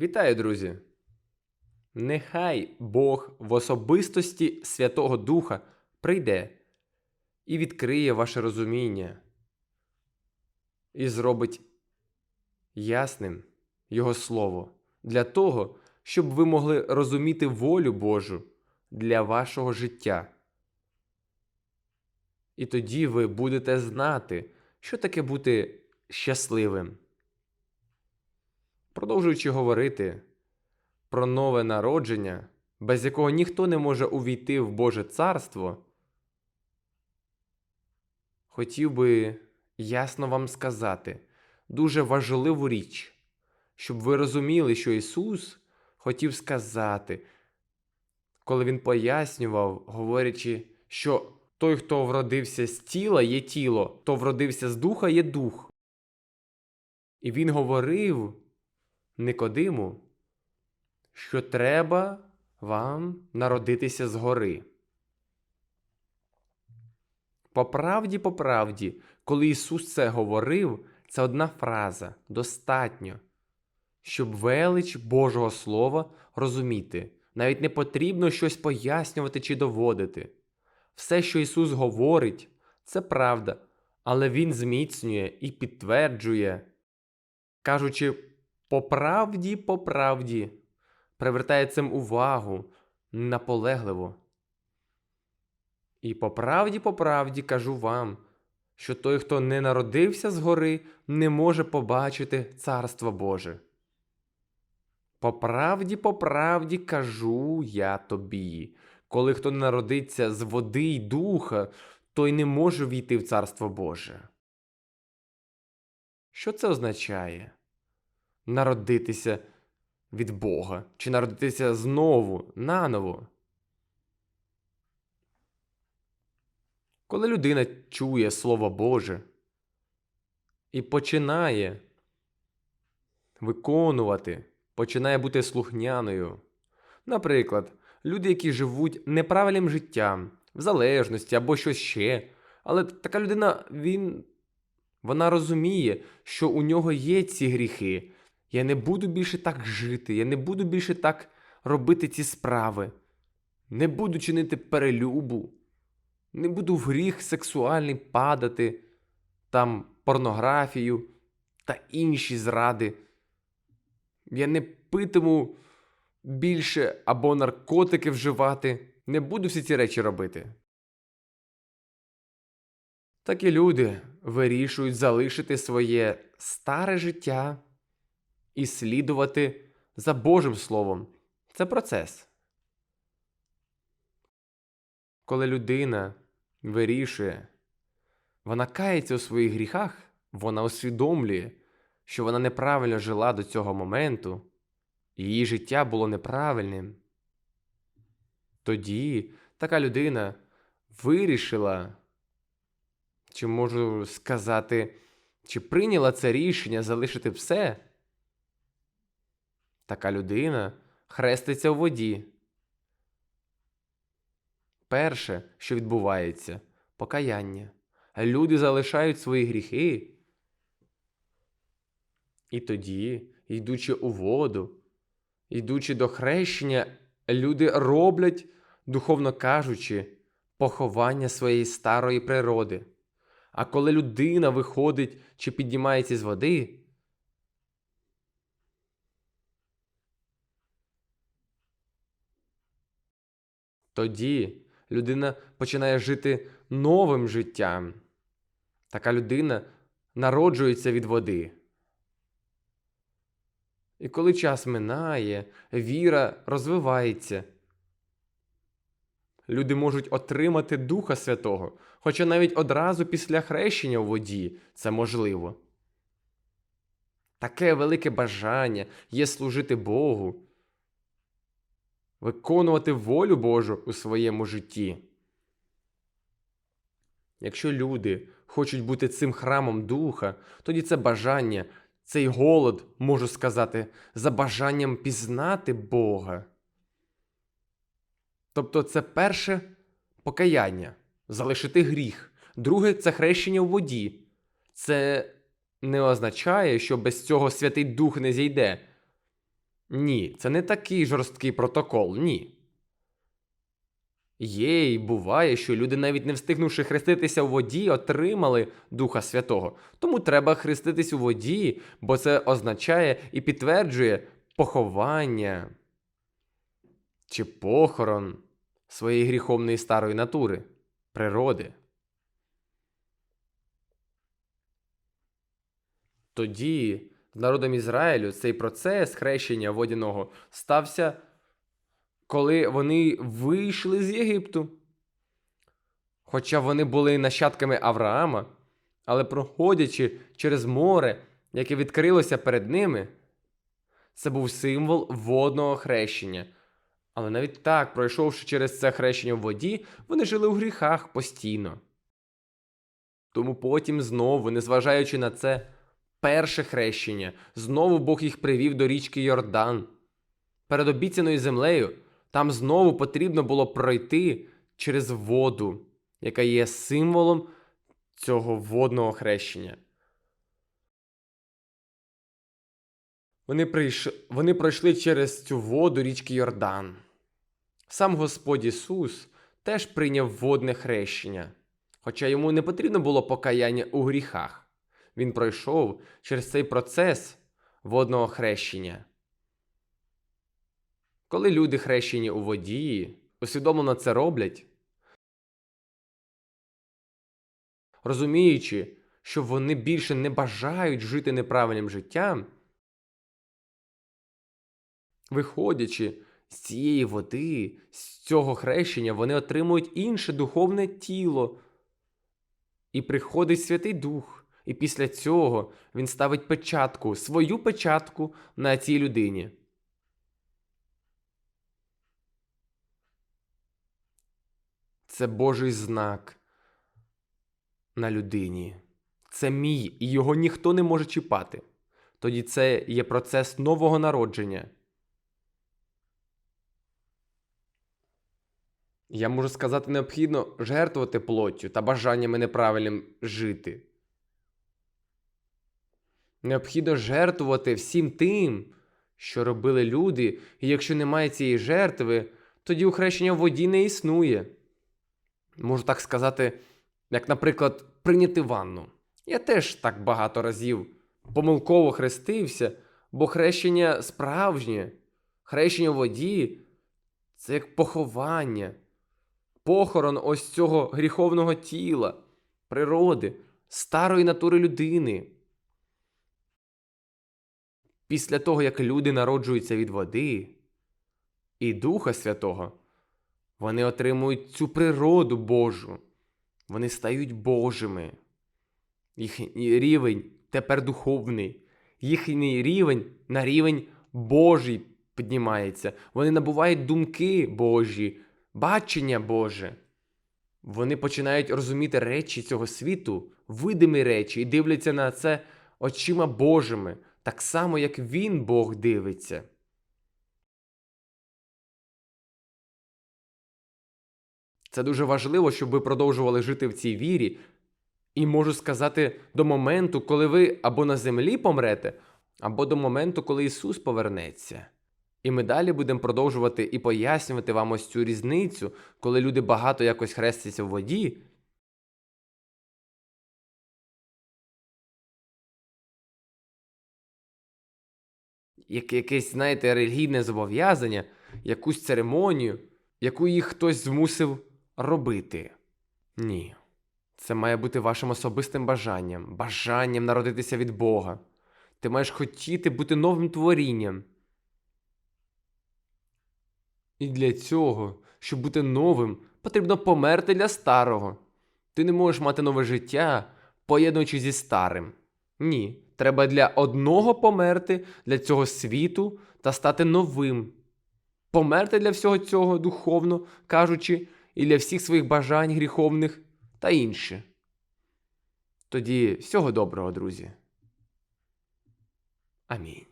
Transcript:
Вітаю, друзі! Нехай Бог в особистості Святого Духа прийде і відкриє ваше розуміння і зробить ясним Його Слово для того, щоб ви могли розуміти волю Божу для вашого життя. І тоді ви будете знати, що таке бути щасливим. Продовжуючи говорити про нове народження, без якого ніхто не може увійти в Боже Царство, хотів би ясно вам сказати дуже важливу річ, щоб ви розуміли, що Ісус хотів сказати, коли Він пояснював, говорячи, що той, хто вродився з тіла, є тіло, хто вродився з духа, є дух. І він говорив Никодиму, що треба вам народитися згори. По правді, по правді, коли Ісус це говорив, це одна фраза достатньо, щоб велич Божого Слова розуміти. Навіть не потрібно щось пояснювати чи доводити. Все, що Ісус говорить, це правда, але Він зміцнює і підтверджує, кажучи по правді, по правді, привертає цим увагу наполегливо. І по правді, по правді кажу вам, що той, хто не народився згори, не може побачити Царство Боже. По правді, по правді кажу я тобі, коли хто народиться з води й духа, той не може війти в Царство Боже. Що це означає? Народитися від Бога чи народитися знову, наново? Коли людина чує Слово Боже і починає виконувати, починає бути слухняною. Наприклад, люди, які живуть неправильним життям, в залежності або щось ще. Але така людина, він, вона розуміє, що у нього є ці гріхи. Я не буду більше так жити, я не буду більше так робити ці справи, не буду чинити перелюбу, не буду в гріх сексуальний падати, там порнографію та інші зради. Я не питиму більше або наркотики вживати. Не буду всі ці речі робити. Такі люди вирішують залишити своє старе життя і слідувати за Божим Словом. Це процес. Коли людина вирішує, вона кається у своїх гріхах, вона усвідомлює, що вона неправильно жила до цього моменту, її життя було неправильним. Тоді така людина вирішила, чи можу сказати, чи прийняла це рішення залишити все. Така людина хреститься у воді. Перше, що відбувається, покаяння. Люди залишають свої гріхи. І тоді, йдучи у воду, йдучи до хрещення, люди роблять, духовно кажучи, поховання своєї старої природи. А коли людина виходить чи піднімається з води, тоді людина починає жити новим життям. Така людина народжується від води. І коли час минає, віра розвивається. Люди можуть отримати Духа Святого, хоча навіть одразу після хрещення у воді це можливо. Таке велике бажання є служити Богу, виконувати волю Божу у своєму житті. Якщо люди хочуть бути цим храмом Духа, тоді це бажання, цей голод, можу сказати, за бажанням пізнати Бога. Тобто це перше покаяння, залишити гріх. Друге це хрещення у воді. Це не означає, що без цього Святий Дух не зійде. Ні, це не такий жорсткий протокол, ні. Є і буває, що люди, навіть не встигнувши хреститися у воді, отримали Духа Святого. Тому треба хреститись у воді, бо це означає і підтверджує поховання чи похорон своєї гріховної старої натури, природи. Тоді народом Ізраїлю цей процес хрещення водяного стався, коли вони вийшли з Єгипту. Хоча вони були нащадками Авраама, але проходячи через море, яке відкрилося перед ними, це був символ водного хрещення. Але навіть так, пройшовши через це хрещення в воді, вони жили у гріхах постійно. Тому потім знову, незважаючи на це, перше хрещення, знову Бог їх привів до річки Йордан. Перед обіцяною землею там знову потрібно було пройти через воду, яка є символом цього водного хрещення. Вони, прийш... Вони пройшли через цю воду річки Йордан. Сам Господь Ісус теж прийняв водне хрещення, хоча йому не потрібно було покаяння у гріхах. Він пройшов через цей процес водного хрещення. Коли люди хрещені у воді, усвідомлено це роблять, розуміючи, що вони більше не бажають жити неправильним життям, виходячи з цієї води, з цього хрещення, вони отримують інше духовне тіло. І приходить Святий Дух, і після цього він ставить печатку, свою печатку на цій людині. Це Божий знак на людині. Це мій, і його ніхто не може чіпати. Тоді це є процес нового народження. Я можу сказати, необхідно жертвувати плоттю та бажаннями неправильним жити. Необхідно жертвувати всім тим, що робили люди, і якщо немає цієї жертви, тоді ухрещення в воді не існує. Можу так сказати, як, наприклад, прийняти ванну. Я теж так багато разів помилково хрестився, бо хрещення справжнє, хрещення в воді це як поховання, похорон ось цього гріховного тіла, природи, старої натури людини. Після того, як люди народжуються від води і Духа Святого, вони отримують цю природу Божу. Вони стають Божими. Їхній рівень тепер духовний. Їхній рівень на рівень Божий піднімається. Вони набувають думки Божі, бачення Боже. Вони починають розуміти речі цього світу, видимі речі, і дивляться на це очима Божими, так само, як Він Бог дивиться. Це дуже важливо, щоб ви продовжували жити в цій вірі. І можу сказати, до моменту, коли ви або на землі помрете, або до моменту, коли Ісус повернеться. І ми далі будемо продовжувати і пояснювати вам ось цю різницю, коли люди багато якось хрестяться в воді. Як якесь, знаєте, релігійне зобов'язання, якусь церемонію, яку їх хтось змусив робити. Ні. Це має бути вашим особистим бажанням, бажанням народитися від Бога. Ти маєш хотіти бути новим творінням. І для цього, щоб бути новим, потрібно померти для старого. Ти не можеш мати нове життя, поєднуючи зі старим. Ні. Треба для одного померти для цього світу та стати новим. Померти для всього цього духовно кажучи, і для всіх своїх бажань гріховних та інше. Тоді всього доброго, друзі. Амінь.